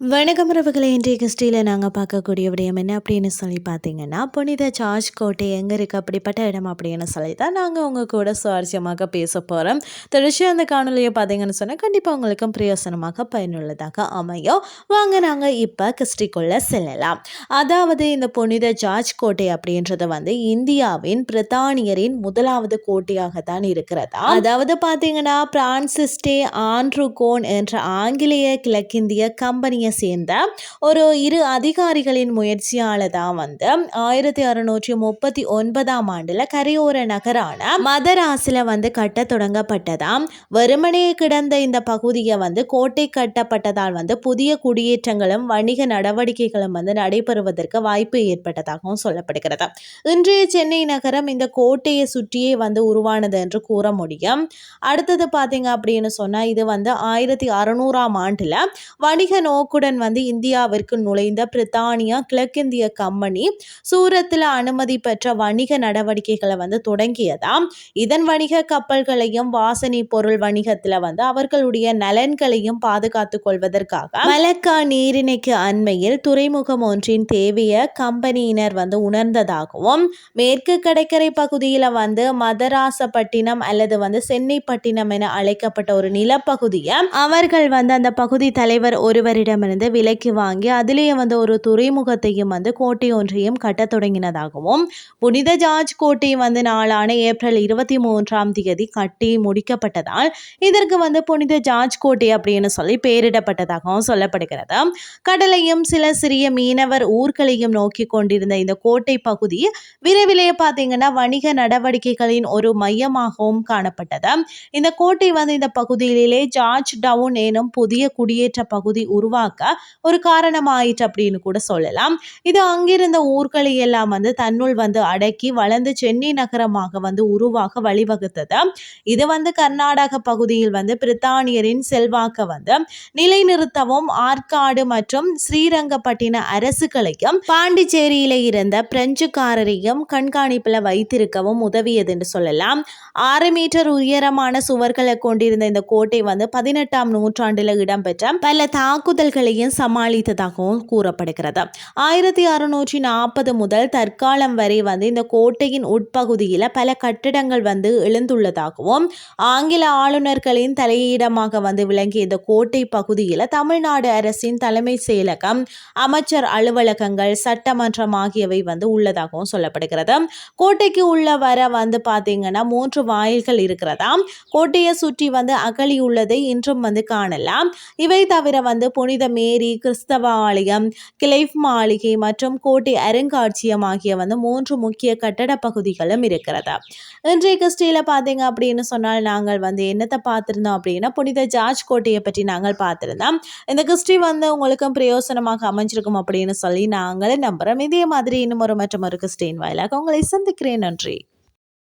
வணக்கம் ரவுகளை இன்றைய கிறிஸ்டியில் நாங்கள் பார்க்கக்கூடிய விடயம் என்ன அப்படின்னு சொல்லி பார்த்தீங்கன்னா புனித சார்ஜ் கோட்டை எங்கே இருக்குது அப்படிப்பட்ட இடம் அப்படின்னு சொல்லி தான் நாங்கள் உங்கள் கூட சுவாரஸ்யமாக பேச போகிறோம் தொடர்ச்சி அந்த காணொலியை பார்த்தீங்கன்னு சொன்னால் கண்டிப்பாக உங்களுக்கும் பிரயோசனமாக பயனுள்ளதாக அமையும். வாங்க நாங்கள் இப்போ கிறிஸ்டிக்குள்ளே செல்லலாம். அதாவது இந்த புனித ஜார்ஜ் கோட்டை அப்படின்றது வந்து இந்தியாவின் பிரித்தானியரின் முதலாவது கோட்டையாக தான் இருக்கிறதா? அதாவது பார்த்தீங்கன்னா பிரான்சிஸ்டே ஆண்ட்ரூகோன் என்ற ஆங்கிலேய கிழக்கிந்திய கம்பெனியை சேர்ந்த ஒரு இரு அதிகாரிகளின் முயற்சியால தான் வந்து ஆயிரத்தி அறுநூற்றி முப்பத்தி ஒன்பதாம் ஆண்டுல கரையோர நகரான மதராசில வந்து கட்ட தொடங்கப்பட்டதாம் வெறுமனே கிடந்த இந்த பகுதியை வந்து கோட்டை கட்டப்பட்டதால் வந்து புதிய குடியேற்றங்களும் வணிக நடவடிக்கைகளும் வந்து நடைபெறுவதற்கு வாய்ப்பு ஏற்பட்டதாகவும் சொல்லப்படுகிறது. இன்றைய சென்னை நகரம் இந்த கோட்டையை சுற்றியே வந்து உருவானது என்று கூற முடியும். அடுத்தது பார்த்தீங்க அப்படின்னு சொன்னால் இது வந்து ஆயிரத்தி அறுநூறாம் ஆண்டில் வணிக நோக்கு நோக்குடன் வந்து இந்தியாவிற்கு நுழைந்த பிரித்தானியா கிழக்கிந்திய கம்பெனி சூரத்தில் அனுமதி பெற்ற வணிக நடவடிக்கைகளை வந்து தொடங்கியதாம் இதன் வணிக கப்பல்களையும் வாசனை பொருள் வணிகத்தில் வந்து அவர்களுடைய நலன்களையும் பாதுகாத்துக் கொள்வதற்காக மலக்கா நீரிணைக்கு அண்மையில் துறைமுகம் ஒன்றின் தேவையை கம்பெனியினர் வந்து உணர்ந்ததாகவும் மேற்கு கடற்கரை பகுதியில் வந்து மதராசப்பட்டினம் அல்லது வந்து சென்னைப்பட்டினம் என அழைக்கப்பட்ட ஒரு நிலப்பகுதியை அவர்கள் வந்து அந்த பகுதி தலைவர் ஒருவரிடம் இருந்து விலைக்கு வாங்கி அதிலேயே வந்து ஒரு துறைமுகத்தையும் வந்து கோட்டை ஒன்றையும் கட்டத் தொடங்கினதாகவும் புனித ஜார்ஜ் கோட்டை வந்து நாளான ஏப்ரல் இருபத்தி மூன்றாம் தேதி கட்டி முடிக்கப்பட்டதால் இதற்கு வந்து புனித ஜார்ஜ் கோட்டை அப்படின்னு சொல்லி பெயரிடப்பட்டதாகவும் சொல்லப்படுகிறது. கடலையும் சில சிறிய மீனவர் ஊர்களையும் நோக்கி கொண்டிருந்த இந்த கோட்டை பகுதி விரைவிலே பார்த்தீங்கன்னா வணிக நடவடிக்கைகளின் ஒரு மையமாகவும் காணப்பட்டது. இந்த கோட்டை வந்து இந்த பகுதியிலே ஜார்ஜ் டவுன் எனும் புதிய குடியேற்ற பகுதி உருவாக்க பார்க்க ஒரு காரணமாயிற்று அப்படின்னு கூட சொல்லலாம். இது அங்கிருந்த ஊர்களை எல்லாம் வந்து தன்னுள் வந்து அடக்கி வளர்ந்து சென்னை நகரமாக வந்து உருவாக வழிவகுத்தது. இது வந்து கர்நாடக பகுதியில் வந்து பிரித்தானியரின் செல்வாக்க வந்து நிலைநிறுத்தவும் ஆற்காடு மற்றும் ஸ்ரீரங்கப்பட்டின அரசுகளையும் பாண்டிச்சேரியில இருந்த பிரெஞ்சுக்காரரையும் கண்காணிப்பில் வைத்திருக்கவும் உதவியது என்று சொல்லலாம். ஆறு மீட்டர் உயரமான சுவர்களை கொண்டிருந்த இந்த கோட்டை வந்து பதினெட்டாம் நூற்றாண்டில் இடம்பெற்ற பல தாக்குதல்கள் சவால்களையும் சமாளித்ததாகவும் கூறப்படுகிறது. ஆயிரத்தி அறுநூற்றி நாற்பது முதல் தற்காலம் வரை வந்து இந்த கோட்டையின் உட்பகுதியில் பல கட்டிடங்கள் வந்து எழுந்துள்ளதாகவும் ஆங்கில ஆளுநர்களின் தலையிடமாக வந்து விளங்கிய இந்த கோட்டை பகுதியில் தமிழ்நாடு அரசின் தலைமை செயலகம் அமைச்சர் அலுவலகங்கள் சட்டமன்றம் ஆகியவை வந்து உள்ளதாகவும் சொல்லப்படுகிறது. கோட்டைக்கு உள்ள வர வந்து பார்த்தீங்கன்னா மூன்று வாயில்கள் இருக்கிறதா? கோட்டையை சுற்றி வந்து அகழி உள்ளதை இன்றும் வந்து காணலாம். இவை தவிர வந்து புனித மேரி கிறிஸ்தவ ஆலயம் கிளைஃப் மாளிகை மற்றும் கோட்டை அருங்காட்சியம் ஆகிய வந்து மூன்று முக்கிய கட்டட பகுதிகளும் இருக்கிறது. இன்றைய கிறிஸ்டியில் பார்த்தீங்க அப்படின்னு சொன்னால் நாங்கள் வந்து என்னத்தை பார்த்துருந்தோம் அப்படின்னா புனித ஜார்ஜ் கோட்டையை பற்றி நாங்கள் பார்த்துருந்தோம். இந்த கிறிஸ்டி வந்து உங்களுக்கும் பிரயோசனமாக அமைஞ்சிருக்கும் அப்படின்னு சொல்லி நாங்களும் நம்புகிறோம் இதே மாதிரி இன்னும் ஒரு மற்றும் ஒரு கிறிஸ்டின் வாயிலாக உங்களை சந்திக்கிறேன். நன்றி.